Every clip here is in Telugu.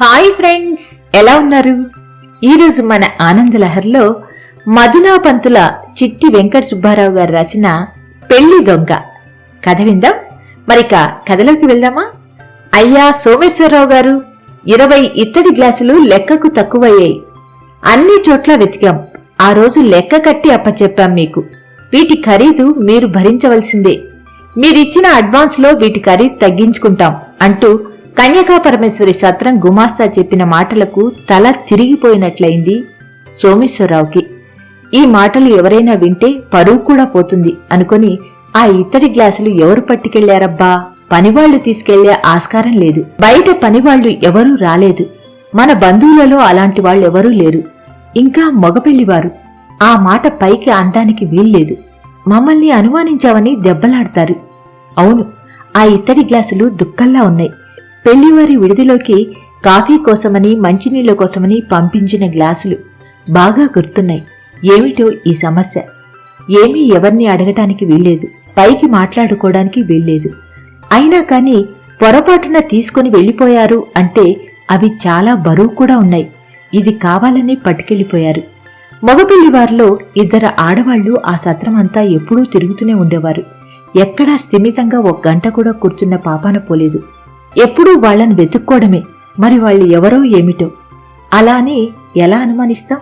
హాయ్ ఫ్రెండ్స్ ఎలా ఉన్నారు? ఈరోజు మన ఆనంద లహర్లో మధునా పంతుల చిట్టి వెంకట సుబ్బారావు గారు రాసిన పెళ్ళి దొంగ. కథ విందాం? మరిక కథలోకి వెళ్దామా? అయ్యా సోమేశ్వరరావు గారు ఇరవై ఇత్తడి గ్లాసులు లెక్కకు తక్కువయ్యాయి. అన్ని చోట్ల వెతికాం. ఆ రోజు లెక్క కట్టి అప్పచెప్పాం మీకు. వీటి ఖరీదు మీరు భరించవలసిందే. మీరిచ్చిన అడ్వాన్స్లో వీటి ఖరీదు తగ్గించుకుంటాం అంటూ కన్యకాపరమేశ్వరి సత్రం గుమాస్తా చెప్పిన మాటలకు తల తిరిగిపోయినట్లయింది సోమేశ్వరరావుకి. ఈ మాటలు ఎవరైనా వింటే పరువు కూడా పోతుంది అనుకొని ఆ ఇత్తడి గ్లాసులు ఎవరు పట్టుకెళ్ళారబ్బా? పనివాళ్ళు తీసుకెళ్ళే ఆస్కారం లేదు. బయట పనివాళ్ళు ఎవరూ రాలేదు. మన బంధువులలో అలాంటి వాళ్ళెవరూ లేరు. ఇంకా మగపెళ్ళివారు ఆ మాట పైకి అందానికి వీల్లేదు. మమ్మల్ని అనుమానించావని దెబ్బలాడతారు. అవును ఆ ఇత్తడి గ్లాసులు దుక్కల్లా ఉన్నాయి. పెళ్ళివారి విడిదిలోకి కాఫీ కోసమని మంచినీళ్ళ కోసమని పంపించిన గ్లాసులు బాగా గుర్తున్నాయి. ఏమిటో ఈ సమస్య? ఏమీ ఎవరిని అడగటానికి వీల్లేదు. పైకి మాట్లాడుకోవడానికి వీల్లేదు. అయినా కాని పొరపాటున తీసుకుని వెళ్ళిపోయారు అంటే అవి చాలా బరువు కూడా ఉన్నాయి. ఇది కావాలని పట్టుకెళ్ళిపోయారు మగపిల్లివారిలో ఇద్దరు ఆడవాళ్ళు ఆ సత్రమంతా ఎప్పుడూ తిరుగుతూనే ఉండేవారు. ఎక్కడా స్థిమితంగా ఒక గంట కూడా కూర్చున్న పాపాన పోలేదు. ఎప్పుడూ వాళ్ళని వెతుక్కోవడమే. మరి వాళ్ళు ఎవరో ఏమిటో? అలా అని ఎలా అనుమానిస్తాం?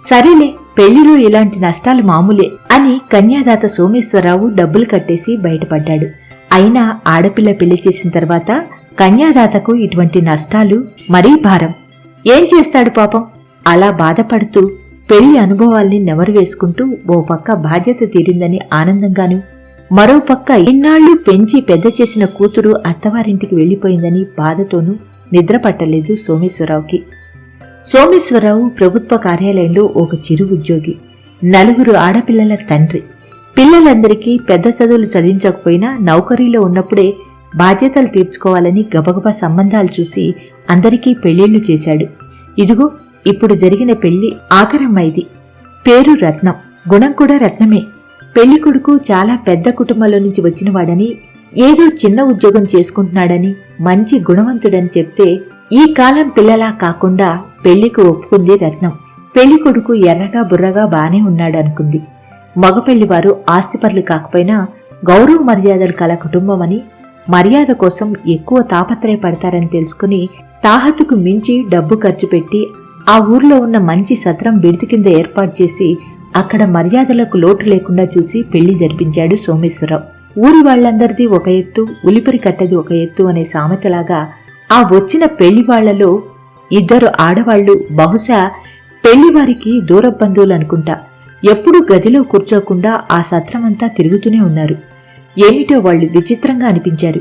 సరేలే పెళ్ళిలో ఇలాంటి నష్టాలు మామూలే అని కన్యాదాత సోమేశ్వరరావు డబ్బులు కట్టేసి బయటపడ్డాడు. అయినా ఆడపిల్ల పెళ్ళి చేసిన తర్వాత కన్యాదాతకు ఇటువంటి నష్టాలు మరీ భారం. ఏం చేస్తాడు పాపం? అలా బాధపడుతూ పెళ్ళి అనుభవాల్ని నెవరు వేసుకుంటూ ఓ పక్క బాధ్యత తీరిందని ఆనందంగాను మరోపక్క ఇన్నాళ్ళు పెంచి పెద్ద చేసిన కూతురు అత్తవారింటికి వెళ్ళిపోయిందని బాధతోనూ నిద్రపట్టలేదు సోమేశ్వరరావుకి. సోమేశ్వరరావు ప్రభుత్వ కార్యాలయంలో ఒక చిరు ఉద్యోగి నలుగురు ఆడపిల్లల తండ్రి. పిల్లలందరికీ పెద్ద చదువులు చదివించకపోయినా నౌకరీలో ఉన్నప్పుడే బాధ్యతలు తీర్చుకోవాలని గబగబా సంబంధాలు చూసి అందరికీ పెళ్ళిళ్ళు చేశాడు. ఇదిగో ఇప్పుడు జరిగిన పెళ్ళి ఆఖరమ్మైది పేరు రత్నం గుణం కూడా రత్నమే. పెళ్ళి కొడుకు చాలా పెద్ద కుటుంబంలో నుంచి వచ్చినవాడని ఏదో చిన్న ఉద్యోగం చేసుకుంటున్నాడని మంచి గుణవంతుడని చెప్తే ఈ కాలం పిల్లలా కాకుండా పెళ్ళికి ఒప్పుకుంది రత్నం. పెళ్ళి కొడుకు ఎర్రగా బుర్రగా బానే ఉన్నాడనుకుంది. మగపెళ్ళివారు ఆస్తిపరులు కాకపోయినా గౌరవ మర్యాదలు కల కుటుంబమని మర్యాద కోసం ఎక్కువ తాపత్రయపడతారని తెలుసుకుని తాహతుకు మించి డబ్బు ఖర్చు పెట్టి ఆ ఊర్లో ఉన్న మంచి సత్రం బిడితి కింద ఏర్పాటు చేసి అక్కడ మర్యాదలకు లోటు లేకుండా చూసి పెళ్ళి జరిపించాడు సోమేశ్వరరావు. ఊరి వాళ్ళందరిది ఒక ఎత్తు ఉలిపిరి కట్టది ఒక ఎత్తు అనే సామెతలాగా ఆ వచ్చిన పెళ్ళి వాళ్ళలో ఇద్దరు ఆడవాళ్ళు బహుశా పెళ్ళివారికి దూర బంధువులు అనుకుంటా ఎప్పుడూ గదిలో కూర్చోకుండా ఆ సత్రమంతా తిరుగుతూనే ఉన్నారు. ఏమిటో వాళ్ళు విచిత్రంగా అనిపించారు.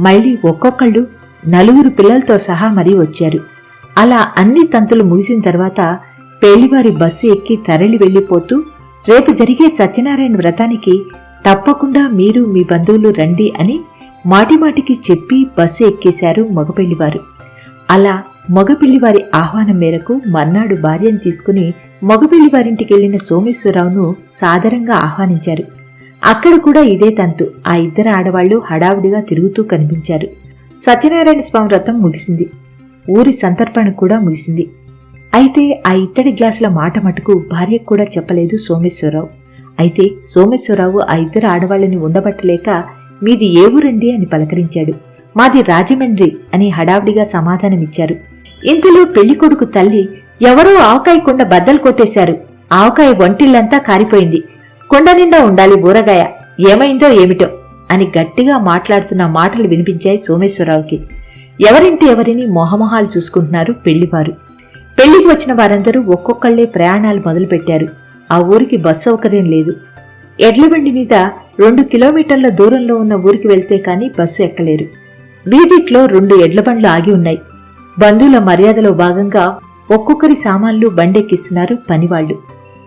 మళ్ళీ ఒక్కొక్కళ్ళు నలుగురు పిల్లలతో సహా మరీ వచ్చారు. అలా అన్ని తంతులు ముగిసిన తర్వాత పేలివారి బస్సు ఎక్కి తరలి వెళ్ళిపోతూ రేపు జరిగే సత్యనారాయణ వ్రతానికి తప్పకుండా మీరు మీ బంధువులు రండి అని మాటిమాటికి చెప్పి బస్సు ఎక్కేశారు మగపెళ్ళివారు. అలా మగపిల్లివారి ఆహ్వానం మేరకు మర్నాడు భార్యను తీసుకుని మగపిల్లివారింటికెళ్ళిన సోమేశ్వరరావును సాదరంగా ఆహ్వానించారు. అక్కడ కూడా ఇదే తంతు. ఆ ఇద్దరు ఆడవాళ్ళు హడావుడిగా తిరుగుతూ కనిపించారు. సత్యనారాయణ స్వామి వ్రతం ముగిసింది. ఊరి సంతర్పణ కూడా ముగిసింది. అయితే ఆ ఇత్తడి గ్లాసుల మాట మటుకు భార్యకు కూడా చెప్పలేదు సోమేశ్వరరావు. అయితే సోమేశ్వరరావు ఆ ఇద్దరు ఆడవాళ్ళని ఉండబట్టలేక మీది ఏ ఊరండి? అని పలకరించాడు. మాది రాజమండ్రి అని హడావిడిగా సమాధానమిచ్చారు. ఇంతలో పెళ్ళికొడుకు తల్లి ఎవరో ఆవకాయ కుండ బద్దలు కొట్టేశారు. ఆవకాయ వంటిల్లంతా కారిపోయింది. కొండ నిండా ఉండాలి ఊరగాయ ఏమైందో ఏమిటో అని గట్టిగా మాట్లాడుతున్న మాటలు వినిపించాయి సోమేశ్వరరావుకి. ఎవరింటి ఎవరిని మొహమొహాలు చూసుకుంటున్నారు పెళ్ళివారు. పెళ్ళికి వచ్చిన వారందరూ ఒక్కొక్కళ్ళే ప్రయాణాలు మొదలుపెట్టారు. ఆ ఊరికి బస్సు సౌకర్యం లేదు. ఎడ్లబండి మీద రెండు కిలోమీటర్ల దూరంలో ఉన్న ఊరికి వెళ్తే కానీ బస్సు ఎక్కలేరు. వీధిట్లో రెండు ఎడ్లబండ్లు ఆగి ఉన్నాయి. బంధువుల మర్యాదలో భాగంగా ఒక్కొక్కరి సామాన్లు బండెక్కిస్తున్నారు పనివాళ్ళు.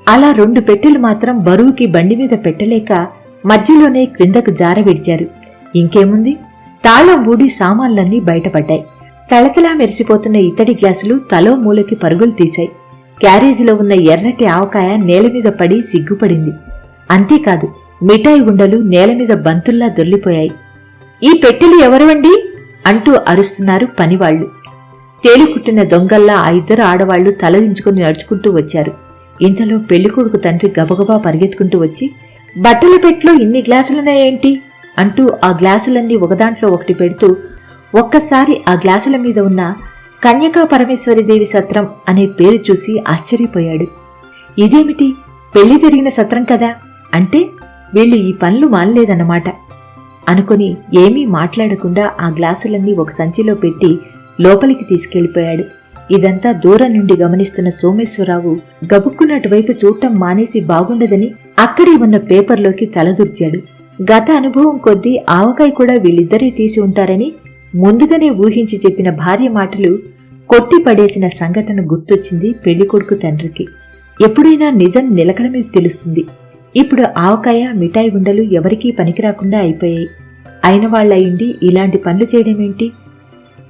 అలా రెండు పెట్టెలు మాత్రం బరువుకి బండి మీద పెట్టలేక మధ్యలోనే క్రిందకు జార విడిచారు ఇంకేముంది? తాళం ఊడి సామాన్లన్నీ బయటపడ్డాయి. తలతలా మెరిసిపోతున్న ఇత్తడి గ్లాసులు తలో మూలకి పరుగులు తీశాయి. క్యారేజీలో ఉన్న ఎర్రటి ఆవకాయ నేల మీద పడి సిగ్గుపడింది. అంతేకాదు మిఠాయి గుండలు నేల మీద బంతుల్లా దొర్లిపోయాయి. ఈ పెట్టెలు ఎవరివండి? అంటూ అరుస్తున్నారు పనివాళ్ళు తేలికుట్టిన దొంగల్లా ఆ ఇద్దరు ఆడవాళ్ళు తలదించుకుని నడుచుకుంటూ వచ్చారు. ఇంతలో పెళ్ళికొడుకు తండ్రి గబగబా పరిగెత్తుకుంటూ వచ్చి బట్టల పెట్లో ఇన్ని గ్లాసులున్నాయేంటి? అంటూ ఆ గ్లాసులన్నీ ఒకదాంట్లో ఒకటి పెడుతూ ఒక్కసారి ఆ గ్లాసుల మీద ఉన్న కన్యకా పరమేశ్వరిదేవి సత్రం అనే పేరు చూసి ఆశ్చర్యపోయాడు. ఇదేమిటి? పెళ్ళి జరిగిన సత్రం కదా? అంటే వీళ్ళు ఈ పనులు మానలేదన్నమాట. అనుకుని ఏమీ మాట్లాడకుండా ఆ గ్లాసులన్నీ ఒక సంచిలో పెట్టి లోపలికి తీసుకెళ్ళిపోయాడు ఇదంతా దూరం నుండి గమనిస్తున్న సోమేశ్వరరావు గబుక్కున్నటువైపు చూడటం మానేసి బాగుండదని అక్కడే ఉన్న పేపర్లోకి తలదూర్చాడు. గత అనుభవం కొద్దీ ఆవకాయ కూడా వీళ్ళిద్దరే తీసి ఉంటారని ముందుగానే ఊహించి చెప్పిన భార్య మాటలు కొట్టి పడేసిన సంఘటన గుర్తొచ్చింది పెళ్ళికొడుకు తండ్రికి. ఎప్పుడైనా నిజం నిలకడమే తెలుస్తుంది. ఇప్పుడు ఆవకాయ మిఠాయి ఉండలు ఎవరికీ పనికిరాకుండా అయిపోయాయి. అయిన వాళ్ళయిండి ఇలాంటి పనులు చేయడమేంటి?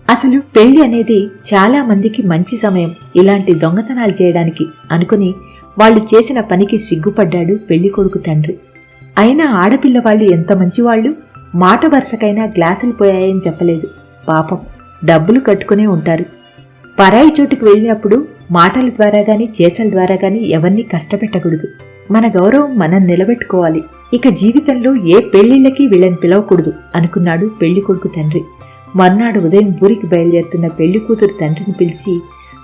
అసలు పెళ్ళి అనేది చాలా మందికి మంచి సమయం. ఇలాంటి దొంగతనాలు చేయడానికి అనుకుని వాళ్ళు చేసిన పనికి సిగ్గుపడ్డాడు పెళ్ళి కొడుకు తండ్రి. అయినా ఆడపిల్లవాళ్ళు ఎంత మంచివాళ్ళు మాట వరుసకైనా గ్లాసులు పోయాయని చెప్పలేదు. పాపం. డబ్బులు కట్టుకునే ఉంటారు. పరాయి చోటుకు వెళ్ళినప్పుడు మాటల ద్వారా గాని చేతల ద్వారా గాని ఎవరిని కష్టపెట్టకూడదు. మన గౌరవం మనం నిలబెట్టుకోవాలి. ఇక జీవితంలో ఏ పెళ్ళిళ్ళకి వీళ్ళని పిలవకూడదు అనుకున్నాడు పెళ్ళి కొడుకు తండ్రి. మర్నాడు ఉదయం ఊరికి బయలుదేరుతున్న పెళ్ళి కూతురు తండ్రిని పిలిచి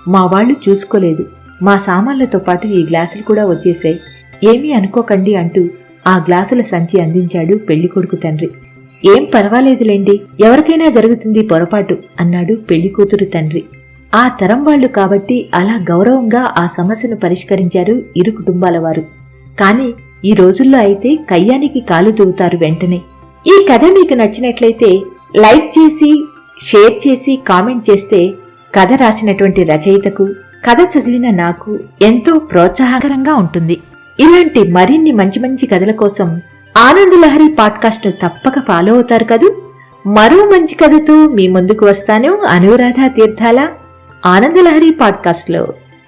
మా వాళ్ళు చూసుకోలేదు. మా సామాన్లతో పాటు ఈ గ్లాసులు కూడా వచ్చేసాయి ఏమీ అనుకోకండి అంటూ ఆ గ్లాసుల సంచి అందించాడు పెళ్ళి కొడుకు తండ్రి. ఏం పర్వాలేదులేండి ఎవరికైనా జరుగుతుంది పొరపాటు అన్నాడు పెళ్ళి కూతురు తండ్రి. ఆ తరం వాళ్ళు కాబట్టి అలా గౌరవంగా ఆ సమస్యను పరిష్కరించారు ఇరు కుటుంబాల వారు. కాని ఈ రోజుల్లో అయితే కయ్యానికి కాలు దూవుతారు వెంటనే. ఈ కథ మీకు నచ్చినట్లయితే లైక్ చేసి షేర్ చేసి కామెంట్ చేస్తే కథ రాసినటువంటి రచయితకు కథ చదివిన నాకు ఎంతో ప్రోత్సాహకరంగా ఉంటుంది. ఇలాంటి మరిన్ని మంచి మంచి కథల కోసం ఆనందలహరి పాడ్కాస్ట్ను తప్పక ఫాలో అవుతారు కదూ? మరో మంచి కథతో మీ ముందుకు వస్తాను అనురాధ తీర్థాల. ఆనందలహరి పాడ్కాస్ట్లో